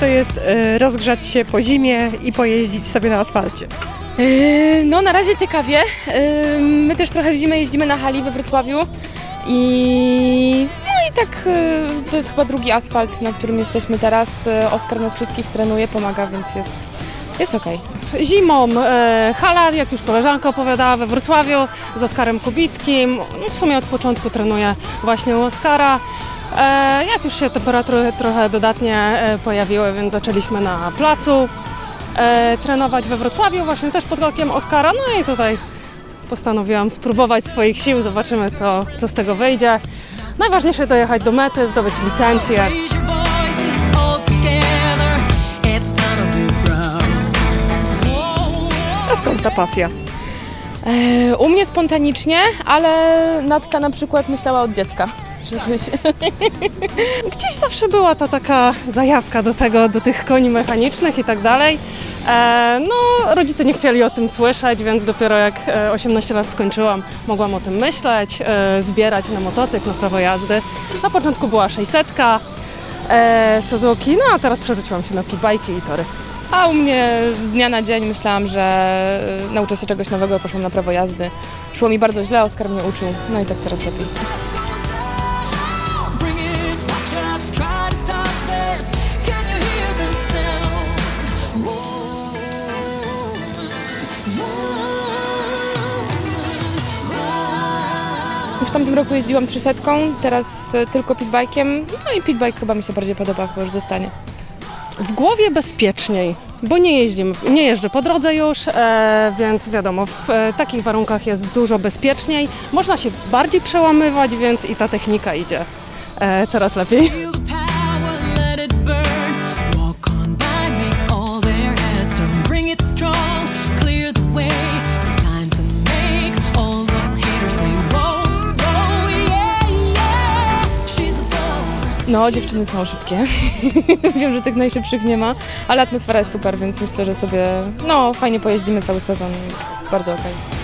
To jest e, rozgrzać się po zimie i pojeździć sobie na asfalcie? Yy, No na razie ciekawie. Yy, My też trochę w zimę jeździmy na hali we Wrocławiu i no i tak to jest chyba drugi asfalt, na którym jesteśmy teraz. Oskar nas wszystkich trenuje, pomaga, więc jest, jest okej. Zimą e, hala, jak już koleżanka opowiadała, we Wrocławiu z Oskarem Kubickim. No, w sumie od początku trenuję właśnie u Oskara. E, jak już się temperatury trochę dodatnie e, pojawiły, więc zaczęliśmy na placu e, trenować we Wrocławiu, właśnie też pod okiem Oskara. No i tutaj postanowiłam spróbować swoich sił, zobaczymy co, co z tego wyjdzie. Najważniejsze dojechać do mety, zdobyć licencję. Skąd ta pasja? Yy, U mnie spontanicznie, ale Natka na przykład myślała od dziecka, żebyś... Gdzieś zawsze była ta taka zajawka do tego, do tych koni mechanicznych i tak dalej. E, no, rodzice nie chcieli o tym słyszeć, więc dopiero jak e, 18 lat skończyłam, mogłam o tym myśleć, e, zbierać na motocykl, na prawo jazdy. Na początku była 600, e, Suzuki, no a teraz przerzuciłam się na bajki i tory. A u mnie z dnia na dzień myślałam, że y, nauczę się czegoś nowego, poszłam na prawo jazdy. Szło mi bardzo źle, Oskar mnie uczył, no i tak coraz lepiej. W tamtym roku jeździłam 300, teraz y, tylko pitbike'iem, no i pitbike chyba mi się bardziej podoba, chyba już zostanie. W głowie bezpieczniej, bo nie jeździmy, nie jeżdżę po drodze już, e, więc wiadomo, w e, takich warunkach jest dużo bezpieczniej. Można się bardziej przełamywać, więc i ta technika idzie e, coraz lepiej. No, dziewczyny są szybkie. Wiem, że tych najszybszych nie ma, ale atmosfera jest super, więc myślę, że sobie, no, fajnie pojeździmy cały sezon, jest bardzo okej.